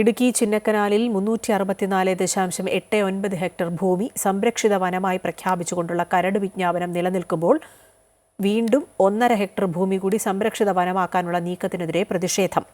ഇടുക്കി ചിന്നക്കനാലിൽ മുന്നൂറ്റി അറുപത്തിനാല് ദശാംശം എട്ട് ഒൻപത് ഹെക്ടർ ഭൂമി സംരക്ഷിത വനമായി പ്രഖ്യാപിച്ചുകൊണ്ടുള്ള കരട് വിജ്ഞാപനം നിലനിൽക്കുമ്പോൾ വീണ്ടും ഒന്നര ഹെക്ടർ ഭൂമി കൂടി സംരക്ഷിത വനമാക്കാനുള്ള നീക്കത്തിനെതിരെ പ്രതിഷേധം.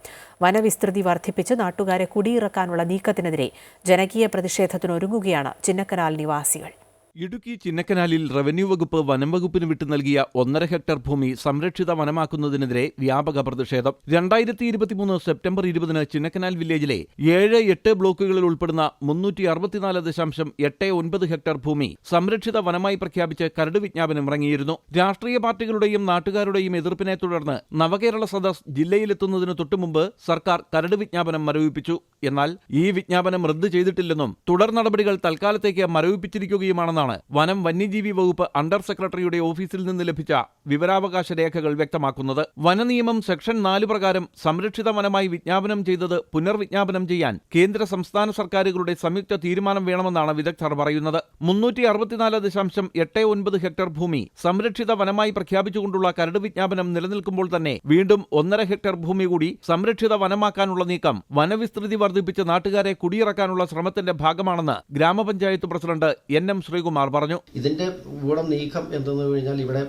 വനവിസ്തൃതി വർദ്ധിപ്പിച്ച് നാട്ടുകാരെ കുടിയിറക്കാനുള്ള നീക്കത്തിനെതിരെ ജനകീയ പ്രതിഷേധത്തിനൊരുങ്ങുകയാണ് ചിന്നക്കനാൽ നിവാസികൾ. ഇടുക്കി ചിന്നക്കനാലിൽ റവന്യൂ വകുപ്പ് വനം വകുപ്പിന് വിട്ടു നൽകിയ ഒന്നര ഹെക്ടർ ഭൂമി സംരക്ഷിത വനമാക്കുന്നതിനെതിരെ വ്യാപക പ്രതിഷേധം. രണ്ടായിരത്തി ഇരുപത്തിമൂന്ന് സെപ്റ്റംബർ ഇരുപതിന് ചിന്നക്കനാൽ വില്ലേജിലെ ഏഴ് എട്ട് ബ്ലോക്കുകളിൽ ഉൾപ്പെടുന്ന മുന്നൂറ്റി അറുപത്തിനാല് ദശാംശം എട്ട് ഒൻപത് ഹെക്ടർ ഭൂമി സംരക്ഷിത വനമായി പ്രഖ്യാപിച്ച് കരട് വിജ്ഞാപനം ഇറങ്ങിയിരുന്നു. രാഷ്ട്രീയ പാർട്ടികളുടെയും നാട്ടുകാരുടെയും എതിർപ്പിനെ തുടർന്ന് നവകേരള സദസ് ജില്ലയിലെത്തുന്നതിന് തൊട്ടുമുമ്പ് സർക്കാർ കരട് വിജ്ഞാപനം മരവിപ്പിച്ചു. എന്നാൽ ഈ വിജ്ഞാപനം റദ്ദ് ചെയ്തിട്ടില്ലെന്നും തുടർ നടപടികൾ തൽക്കാലത്തേക്ക് മരവിപ്പിച്ചിരിക്കുകയുമാണെന്നാണ് വനം വന്യജീവി വകുപ്പ് അണ്ടർ സെക്രട്ടറിയുടെ ഓഫീസിൽ നിന്ന് ലഭിച്ച വിവരാവകാശ രേഖകൾ വ്യക്തമാക്കുന്നത്. വനനിയമം സെക്ഷൻ നാല് പ്രകാരം സംരക്ഷിത വനമായി വിജ്ഞാപനം ചെയ്തത് പുനർവിജ്ഞാപനം ചെയ്യാൻ കേന്ദ്ര സംസ്ഥാന സർക്കാരുകളുടെ സംയുക്ത തീരുമാനം വേണമെന്നാണ് വിദഗ്ധർ പറയുന്നത്. മുന്നൂറ്റി അറുപത്തിനാല് ദശാംശം എട്ട് ഒൻപത് ഹെക്ടർ ഭൂമി സംരക്ഷിത വനമായി പ്രഖ്യാപിച്ചുകൊണ്ടുള്ള കരട് വിജ്ഞാപനം നിലനിൽക്കുമ്പോൾ തന്നെ വീണ്ടും ഒന്നര ഹെക്ടർ ഭൂമി കൂടി സംരക്ഷിത വനമാക്കാനുള്ള നീക്കം വനവിസ്തൃതി വർദ്ധിപ്പിച്ച് നാട്ടുകാരെ കുടിയിറക്കാനുള്ള ശ്രമത്തിന്റെ ഭാഗമാണെന്ന് ഗ്രാമപഞ്ചായത്ത് പ്രസിഡന്റ് എൻ എം ശ്രീകുമാർ പറഞ്ഞു. ഇതിന്റെ ഗുണം നീക്കം എന്തെന്ന് കഴിഞ്ഞാൽ ഇവിടെ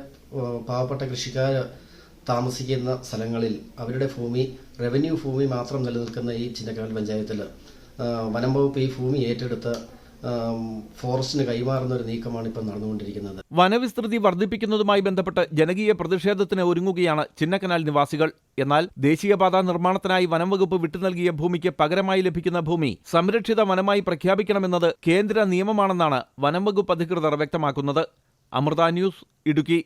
പാവപ്പെട്ട കൃഷിക്കാർ താമസിക്കുന്ന സ്ഥലങ്ങളിൽ അവരുടെ ഭൂമി റവന്യൂ ഭൂമി മാത്രം നിലനിൽക്കുന്ന ഈ ചിന്നക്കനാൽ പഞ്ചായത്തിൽ വനം വകുപ്പ് ഈ ഭൂമി ഏറ്റെടുത്ത് ഫോറസ്റ്റിന് കൈമാറുന്ന ഒരു നീക്കമാണ് ഇപ്പം നടന്നുകൊണ്ടിരിക്കുന്നത്. വനവിസ്തൃതി വർദ്ധിപ്പിക്കുന്നതുമായി ബന്ധപ്പെട്ട് ജനകീയ പ്രതിഷേധത്തിന് ഒരുങ്ങുകയാണ് ചിന്നക്കനാൽ നിവാസികൾ. എന്നാൽ ദേശീയപാതാ നിർമ്മാണത്തിനായി വനം വകുപ്പ് വിട്ടു നൽകിയ ഭൂമിക്ക് പകരമായി ലഭിക്കുന്ന ഭൂമി സംരക്ഷിത വനമായി പ്രഖ്യാപിക്കണമെന്നത് കേന്ദ്ര നിയമമാണെന്നാണ് വനം വകുപ്പ് അധികൃതർ വ്യക്തമാക്കുന്നത്. അമൃത ന്യൂസ് ഇടുക്കി.